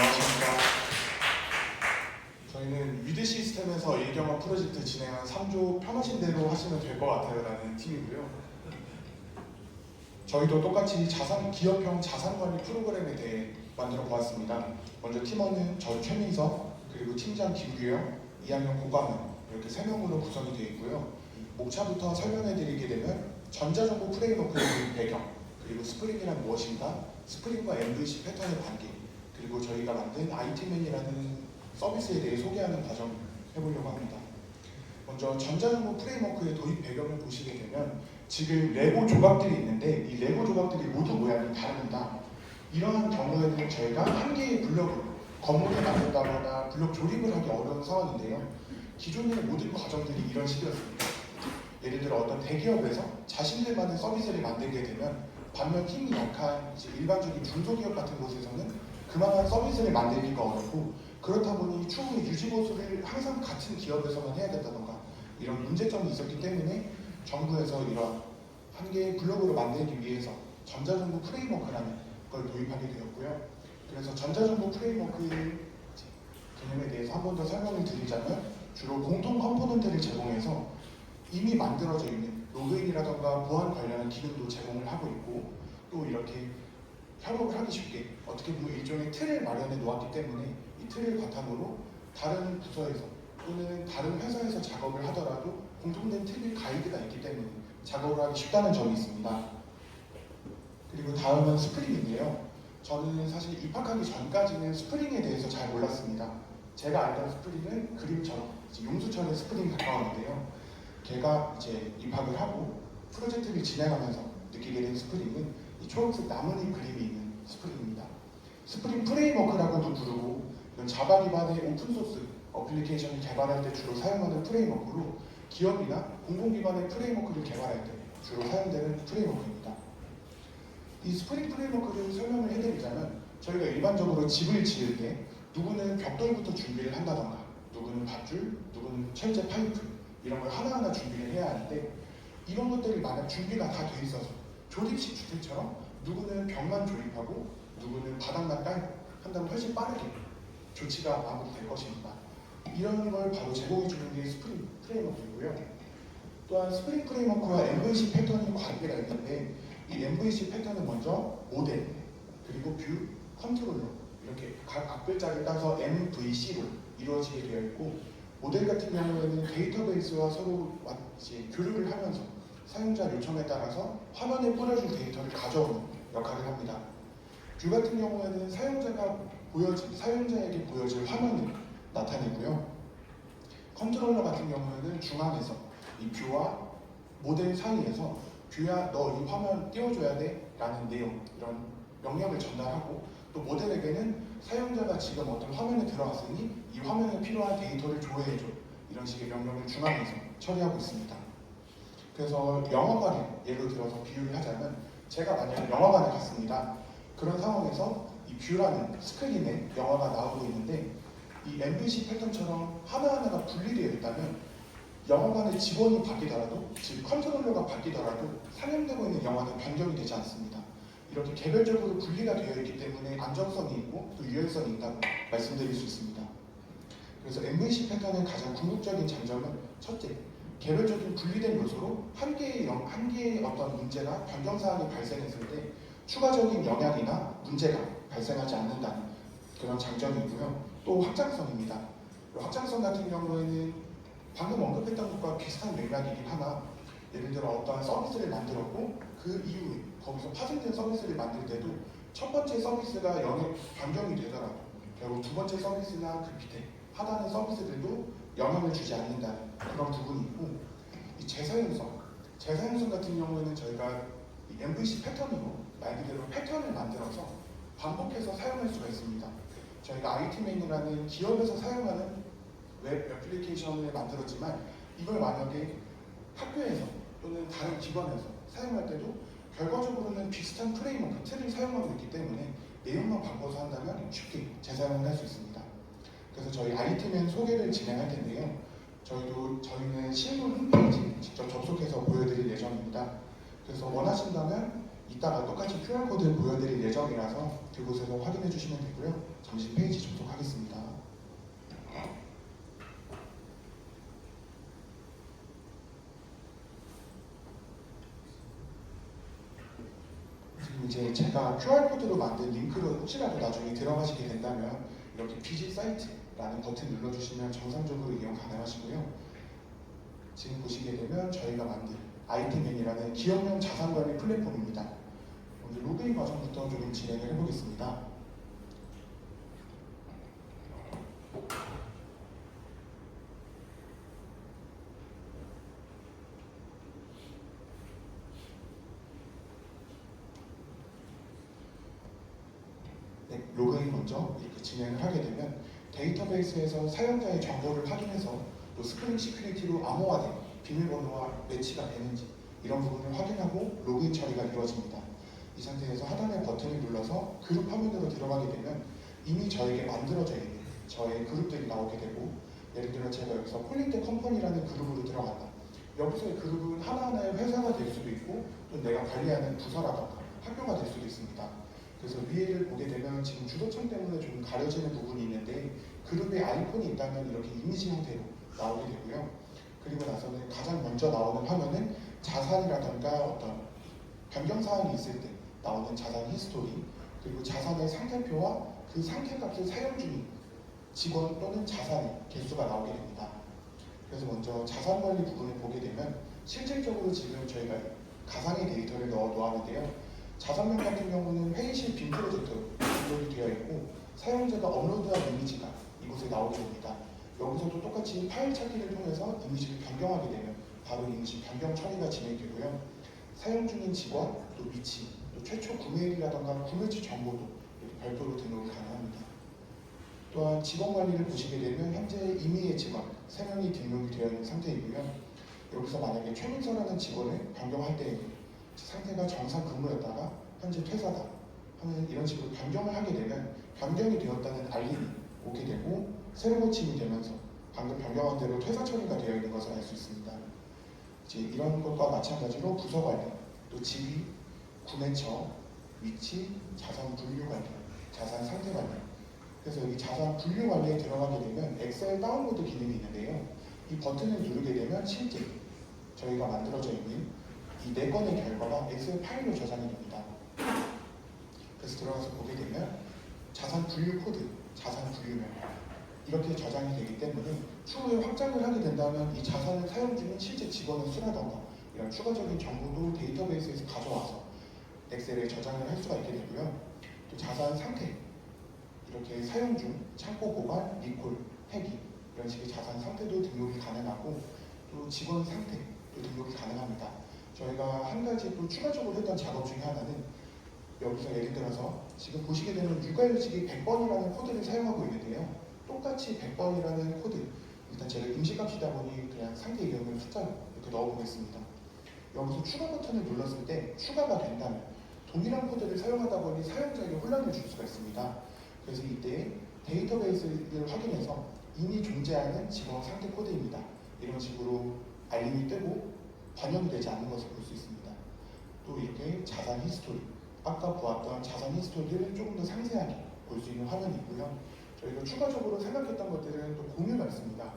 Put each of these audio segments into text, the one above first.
안녕하십니까. 저희는 위드 시스템에서 일경화 프로젝트 진행한 3조 편하신 대로 하시면 될 것 같아요 라는 팀이고요. 저희도 똑같이 자산, 기업형 자산관리 프로그램에 대해 만들어 보았습니다. 먼저 팀원은 저 최민석, 그리고 팀장 김규영, 2학년 고광현 이렇게 세 명으로 구성이 되어 있고요. 목차부터 설명해 드리게 되면 전자정보 프레임워크의 배경, 그리고 스프링이란 무엇인가, 스프링과 MVC 패턴의 관계, 그리고 저희가 만든 IT맨이라는 서비스에 대해 소개하는 과정 해보려고 합니다. 먼저 전자정보 프레임워크의 도입 배경을 보시게 되면 지금 레고 조각들이 있는데 이 레고 조각들이 모두 모양이 다릅니다. 이러한 경우에는 저희가 한 개의 블록으로 건물을 만든다거나 블록 조립을 하기 어려운 상황인데요. 기존의 모든 과정들이 이런 식이었습니다. 예를 들어 어떤 대기업에서 자신들만의 서비스를 만들게 되면 반면 힘이 약한 일반적인 중소기업 같은 곳에서는 그만한 서비스를 만들기가 어렵고 그렇다 보니 추후 유지보수를 항상 같은 기업에서만 해야 된다던가 이런 문제점이 있었기 때문에 정부에서 이런 한 개의 블록으로 만들기 위해서 전자정보 프레임워크라는 걸 도입하게 되었고요. 그래서 전자정보 프레임워크의 개념에 대해서 한 번 더 설명을 드리자면 주로 공통 컴포넌트를 제공해서 이미 만들어져 있는 로그인이라던가 보안 관련한 기능도 제공을 하고 있고 또 이렇게 협업을 하기 쉽게 어떻게 보면 일종의 틀을 마련해 놓았기 때문에 이 틀을 바탕으로 다른 부서에서 또는 다른 회사에서 작업을 하더라도 공통된 틀의 가이드가 있기 때문에 작업을 하기 쉽다는 점이 있습니다. 그리고 다음은 스프링인데요. 저는 사실 입학하기 전까지는 스프링에 대해서 잘 몰랐습니다. 제가 알던 스프링은 그림처럼 용수철의 스프링 가까웠는데요. 걔가 이제 입학을 하고 프로젝트를 진행하면서 느끼게 된 스프링은 이 초록색 나뭇잎 그림이 있는 스프링입니다. 스프링 프레임워크라고도 부르고 이건 자바 기반의 오픈소스 어플리케이션을 개발할 때 주로 사용하는 프레임워크로 기업이나 공공기관의 프레임워크를 개발할 때 주로 사용되는 프레임워크입니다. 이 스프링 프레임워크를 설명을 해드리자면 저희가 일반적으로 집을 지을 때 누구는 벽돌부터 준비를 한다던가 누구는 밧줄, 누구는 철제 파이프 이런 걸 하나하나 준비를 해야 하는데 이런 것들이 만약 준비가 다 돼 있어서 조립식 주택처럼 누구는 벽만 조립하고 누구는 바닥만 깔고 한다면 훨씬 빠르게 조치가 마무리될 것입니다. 이런 걸 바로 제공해 주는 게 스프링 프레임워크이고요. 또한 스프링 프레임워크와 MVC 패턴이 관계가 있는데 이 MVC 패턴은 먼저 모델 그리고 뷰, 컨트롤러 이렇게 각 앞글자를 따서 MVC로 이루어지게 되어 있고 모델 같은 경우에는 데이터베이스와 서로 와- 이제 교류를 하면서 사용자 요청에 따라서 화면에 뿌려줄 데이터를 가져오는 역할을 합니다. 뷰 같은 경우에는 사용자가 보여질 사용자에게 보여질 화면을 나타내고요. 컨트롤러 같은 경우에는 중앙에서 이 뷰와 모델 사이에서 뷰야 너 이 화면 띄워줘야 돼 라는 내용 이런 명령을 전달하고 또 모델에게는 사용자가 지금 어떤 화면에 들어왔으니 이 화면에 필요한 데이터를 조회해줘 이런 식의 명령을 중앙에서 처리하고 있습니다. 그래서 영화관에 예를 들어서 비유를 하자면 제가 만약 영화관에 갔습니다. 그런 상황에서 이 뷰라는 스크린에 영화가 나오고 있는데 이 MVC 패턴처럼 하나하나가 분리되어 있다면 영화관의 직원이 바뀌더라도 즉 컨트롤러가 바뀌더라도 상영되고 있는 영화는 변경이 되지 않습니다. 이렇게 개별적으로 분리가 되어 있기 때문에 안정성이 있고 또 유연성이 있다고 말씀드릴 수 있습니다. 그래서 MVC 패턴의 가장 궁극적인 장점은 첫째, 개별적인 분리된 요소로 한 개의 영- 한 개의 어떤 문제나 변경 사항이 발생했을 때 추가적인 영향이나 문제가 발생하지 않는다는 그런 장점이 있고요. 또 확장성입니다. 확장성 같은 경우에는 방금 언급했던 것과 비슷한 맥락이긴 하나 예를 들어 어떠한 서비스를 만들었고 그 이후에 거기서 파생된 서비스를 만들 때도 첫 번째 서비스가 영향 변경이 되더라도 결국 두 번째 서비스나 그 밑에 하단의 서비스들도 영향을 주지 않는다는 그런 부분이 있고 이 재사용성 재사용성 같은 경우에는 저희가 이 MVC 패턴으로 말 그대로 패턴을 만들어서 반복해서 사용할 수가 있습니다. 저희가 IT맨이라는 기업에서 사용하는 웹 애플리케이션을 만들었지만 이걸 만약에 학교에서 또는 다른 기관에서 사용할 때도 결과적으로는 비슷한 프레임워크 틀을 사용하고 있기 때문에 내용만 바꿔서 한다면 쉽게 재사용을 할 수 있습니다. 그래서 저희 IT맨 소개를 진행할 텐데요. 저희도 저희는 실물 홈페이지 직접 접속해서 보여드릴 예정입니다. 그래서 원하신다면 이따가 똑같이 QR코드를 보여드릴 예정이라서 그곳에서 확인해 주시면 되고요. 잠시 페이지 접속하겠습니다. 지금 이제 제가 QR코드로 만든 링크로 혹시라도 나중에 들어가시게 된다면 이렇게 비지 사이트 라는 버튼 눌러주시면 정상적으로 이용 가능하시고요. 지금 보시게 되면 저희가 만든 아이템맨이라는 기업용 자산 관리 플랫폼입니다. 먼저 로그인 과정부터 조금 진행을 해보겠습니다. 네, 로그인 먼저 이렇게 진행을 하게 되면 데이터베이스에서 사용자의 정보를 확인해서 또 스프링 시큐리티로 암호화된 비밀번호와 매치가 되는지 이런 부분을 확인하고 로그인 처리가 이루어집니다. 이 상태에서 하단의 버튼을 눌러서 그룹 화면으로 들어가게 되면 이미 저에게 만들어져 있는 저의 그룹들이 나오게 되고 예를 들어 제가 여기서 폴린테 컴퍼니라는 그룹으로 들어간다. 여기서의 그룹은 하나하나의 회사가 될 수도 있고 또 내가 관리하는 부서라던가 학교가 될 수도 있습니다. 그래서 위에를 보게 되면 지금 주소창 때문에 좀 가려지는 부분이 있는데 그룹의 아이콘이 있다면 이렇게 이미지 형태로 나오게 되고요. 그리고 나서는 가장 먼저 나오는 화면은 자산이라던가 어떤 변경 사항이 있을 때 나오는 자산 히스토리 그리고 자산의 상태표와 그 상태값을 사용 중인 직원 또는 자산의 개수가 나오게 됩니다. 그래서 먼저 자산 관리 부분을 보게 되면 실질적으로 지금 저희가 가상의 데이터를 넣어 놓았는데요. 자산명 같은 경우는 회의실 빔 프로젝트로 등록이 되어 있고 사용자가 업로드한 이미지가 이곳에 나오게 됩니다. 여기서도 똑같이 파일 찾기를 통해서 이미지를 변경하게 되면 바로 이미지 변경 처리가 진행되고요. 사용 중인 직원, 또 위치, 또 최초 구매일이라던가 구매처 정보도 별도로 등록이 가능합니다. 또한 직원 관리를 보시게 되면 현재 임의의 직원 3명이 등록이 되어 있는 상태이고요. 여기서 만약에 최민서라는 직원을 변경할 때 상태가 정상 근무였다가 현재 퇴사다 하는 이런 식으로 변경을 하게 되면 변경이 되었다는 알림이 오게 되고 새로 고침이 되면서 방금 변경한 대로 퇴사 처리가 되어 있는 것을 알 수 있습니다. 이제 이런 것과 마찬가지로 부서 관리, 또 지위, 구매처, 위치, 자산 분류 관리, 자산 상태 관리. 그래서 이 자산 분류 관리에 들어가게 되면 엑셀 다운로드 기능이 있는데요. 이 버튼을 누르게 되면 실제 저희가 만들어져 있는 이 네 건의 결과가 엑셀 파일로 저장이 됩니다. 그래서 들어가서 보게 되면 자산 분류 코드, 자산 분류명 이렇게 저장이 되기 때문에 추후에 확장을 하게 된다면 이 자산을 사용 중인 실제 직원의 수라던가 이런 추가적인 정보도 데이터베이스에서 가져와서 엑셀에 저장을 할 수가 있게 되고요. 또 자산 상태 이렇게 사용 중 창고 보관, 리콜, 폐기 이런 식의 자산 상태도 등록이 가능하고 또 직원 상태도 등록이 가능합니다. 저희가 한 가지 또 추가적으로 했던 작업 중에 하나는 여기서 예를 들어서 지금 보시게 되면 육아휴직이 100번이라는 코드를 사용하고 있는데요. 똑같이 100번이라는 코드 일단 제가 임시값이다 보니 그냥 상태 이름을 숫자로 이렇게 넣어보겠습니다. 여기서 추가 버튼을 눌렀을 때 추가가 된다면 동일한 코드를 사용하다 보니 사용자에게 혼란을 줄 수가 있습니다. 그래서 이때 데이터베이스를 확인해서 이미 존재하는 직원 상태 코드입니다. 이런 식으로 알림이 뜨고 반영이 되지 않는 것을 볼 수 있습니다. 또 이렇게 자산 히스토리, 아까 보았던 자산 히스토리를 조금 더 상세하게 볼 수 있는 화면이 있고요. 저희가 추가적으로 생각했던 것들은 또 공유가 있습니다.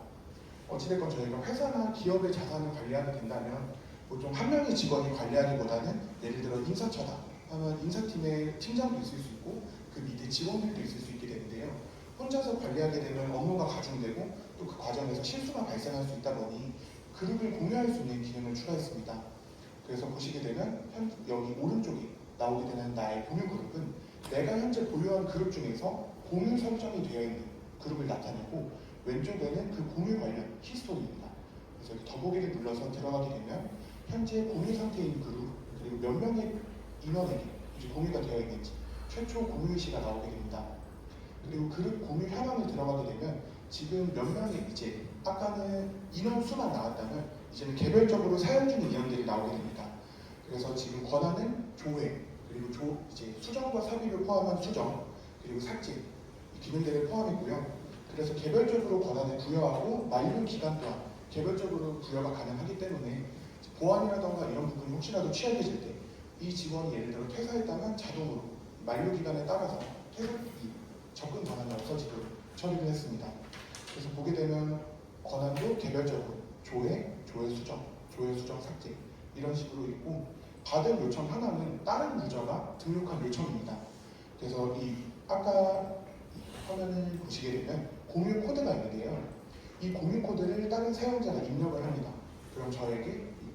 어찌됐건 저희가 회사나 기업의 자산을 관리하게 된다면 보통 한 명의 직원이 관리하기보다는 예를 들어 인사처다 하면 인사팀의 팀장도 있을 수 있고 그 밑에 직원들도 있을 수 있게 되는데요. 혼자서 관리하게 되면 업무가 가중되고 또 그 과정에서 실수가 발생할 수 있다 보니 그룹을 공유할 수 있는 기능을 추가했습니다. 그래서 보시게 되면 현- 여기 오른쪽에 나오게 되는 나의 공유 그룹은 내가 현재 보유한 그룹 중에서 공유 설정이 되어 있는 그룹을 나타내고 왼쪽에는 그 공유 관련 히스토리입니다. 그래서 더보기를 눌러서 들어가게 되면 현재 공유 상태인 그룹 그리고 몇 명의 인원에게 이제 공유가 되어 있는지 최초 공유 시가 나오게 됩니다. 그리고 그룹 공유 현황을 들어가게 되면 지금 몇 명의 이제 아까는 인원 수만 나왔다면 이제는 개별적으로 사용 중인 인원들이 나오게 됩니다. 그래서 지금 권한은 조회 그리고 조 이제 수정과 삽입을 포함한 수정 그리고 삭제 이 기능들을 포함했고요. 그래서 개별적으로 권한을 부여하고 만료 기간 또한 개별적으로 부여가 가능하기 때문에 보안이라던가 이런 부분이 혹시라도 취약해질 때 이 직원이 예를 들어 퇴사했다면 자동으로 만료 기간에 따라서 퇴사 이 접근 권한이 없어지도록 처리를 했습니다. 그래서 보게 되면 권한도 개별적으로 조회, 조회 수정, 조회 수정 삭제 이런 식으로 있고 받은 요청 하나는 다른 유저가 등록한 요청입니다. 그래서 이 아까 이 화면을 보시게 되면 공유 코드가 있는데요. 이 공유 코드를 다른 사용자가 입력을 합니다. 그럼 저에게 이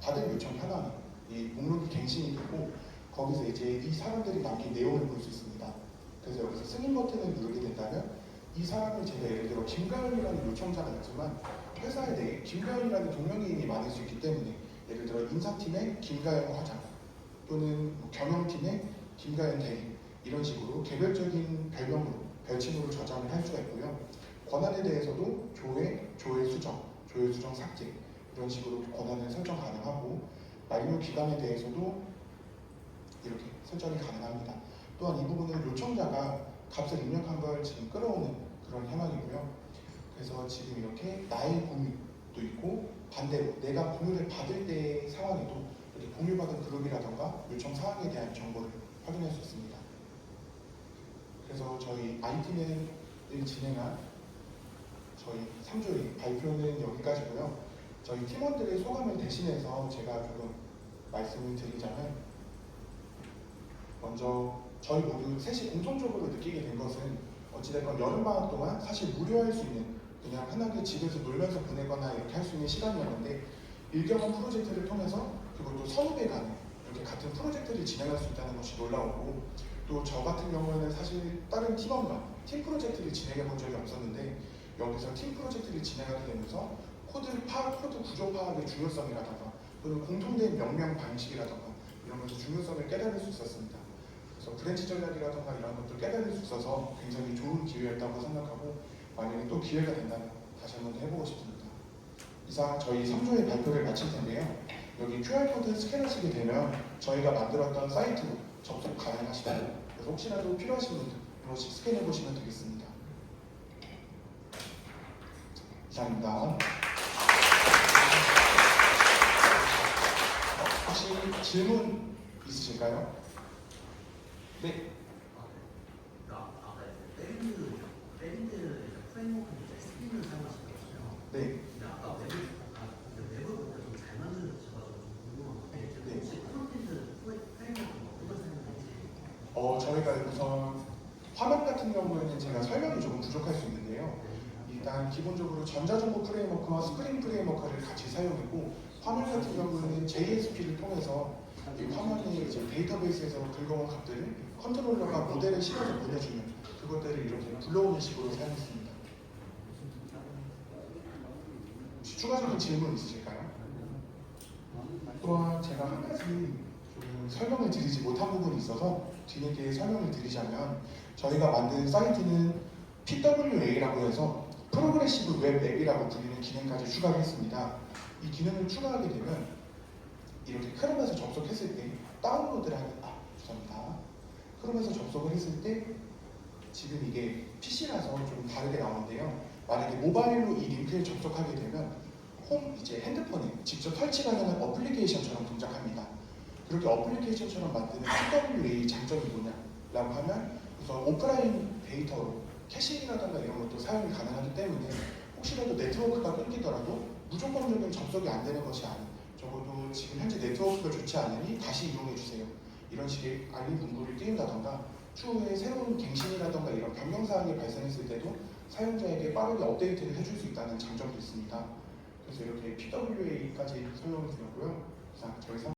받은 요청 하나는 이 목록이 갱신이 되고 거기서 이제 이 사람들이 남긴 내용을 볼 수 있습니다. 그래서 여기서 승인 버튼을 누르게 된다면 이 사람을 제가 예를 들어 김가연이라는 요청자가 있지만 회사에 대해 김가연이라는 동명이인이 많을 수 있기 때문에 예를 들어 인사팀의 김가연 과장 또는 뭐 경영팀의 김가연 대리 이런 식으로 개별적인 별명으로 별칭으로 저장을 할 수가 있고요. 권한에 대해서도 조회, 조회 수정, 조회 수정 삭제 이런 식으로 권한을 설정 가능하고 만료 기간에 대해서도 이렇게 설정이 가능합니다. 또한 이 부분은 요청자가 값을 입력한 걸 지금 끌어오는 그런 현황이고요. 그래서 지금 이렇게 나의 공유도 있고 반대로 내가 공유를 받을 때의 상황에도 이렇게 공유받은 그룹이라던가 요청 사항에 대한 정보를 확인할 수 있습니다. 그래서 저희 IT는 진행한 저희 3조의 발표는 여기까지고요. 저희 팀원들의 소감을 대신해서 제가 조금 말씀을 드리자면 먼저 저희 모두 셋이 공통적으로 느끼게 된 것은 어찌됐건 여름방학 동안 사실 무료할 수 있는 그냥 흔하게 집에서 놀면서 보내거나 이렇게 할 수 있는 시간이었는데 일경한 프로젝트를 통해서 그것도 선후배 간에 이렇게 같은 프로젝트를 진행할 수 있다는 것이 놀라웠고 또 저 같은 경우에는 사실 다른 팀원과 팀 프로젝트를 진행해 본 적이 없었는데 여기서 팀 프로젝트를 진행하게 되면서 코드 파악, 코드 구조 파악의 중요성이라던가 또는 공통된 명명 방식이라던가 이런 것의 중요성을 깨달을 수 있었습니다. 그래서 브랜치 전략이라던가 이런 것들 깨달을 수 있어서 굉장히 좋은 기회였다고 생각하고 만약에 또 기회가 된다면 다시 한번 더 해보고 싶습니다. 이상 저희 3조의 발표를 마칠 텐데요. 여기 QR코드 스캔하시게 되면 저희가 만들었던 사이트로 접속 가능하시고 그래서 혹시라도 필요하신 분들 한 번씩 스캔해 보시면 되겠습니다. 이상입니다. 혹시 질문 있으실까요? 네. 아, 아까 밴드, 밴드 프레임워크를 이제 스크린을 사용하시거든요. 네. 근데 아까 웹을, 아, 웹을 좀잘 만드셔가지고 좀 궁금한 건데, 네. 혹시 프론트엔드 프레임워크 어떤 걸 사용하는지? 어, 저희가 우선 화면 같은 경우에는 제가 설명이 조금 부족할 수 있는데요. 일단 기본적으로 전자정보 프레임워크와 스크린 프레임워크를 같이 사용했고 화면 같은 경우는 JSP를 통해서 이 화면에 이제 데이터베이스에서 긁어온 값들을 컨트롤러가 모델에 실어서 보내주면 그것들을 이렇게 불러오는 식으로 사용했습니다. 혹시 추가적인 질문 있으실까요? 또한 제가 한 가지 좀 설명을 드리지 못한 부분이 있어서 뒤늦게 설명을 드리자면 저희가 만든 사이트는 PWA라고 해서 프로그레시브 웹 앱이라고 불리는 기능까지 추가를 했습니다. 이 기능을 추가하게 되면 이렇게 크롬에서 접속했을 때 다운로드를 하는 아 죄송합니다. 크롬에서 접속을 했을 때 지금 이게 PC라서 좀 다르게 나오는데요. 만약에 모바일로 이 링크에 접속하게 되면 홈 이제 핸드폰에 직접 설치 가능한 어플리케이션처럼 동작합니다. 그렇게 어플리케이션처럼 만드는 PWA 장점이 뭐냐라고 하면 우선 오프라인 데이터로 캐싱이라든가 이런 것도 사용이 가능하기 때문에 혹시라도 네트워크가 끊기더라도 무조건적인 접속이 안 되는 것이 아닌 적어도 지금 현재 네트워크가 좋지 않으니 다시 이용해 주세요. 이런 식의 알림 문구를 띄운다던가 추후에 새로운 갱신이라던가 이런 변경 사항이 발생했을 때도 사용자에게 빠르게 업데이트를 해줄 수 있다는 장점도 있습니다. 그래서 이렇게 PWA까지 설명을 드렸고요. 자, 저희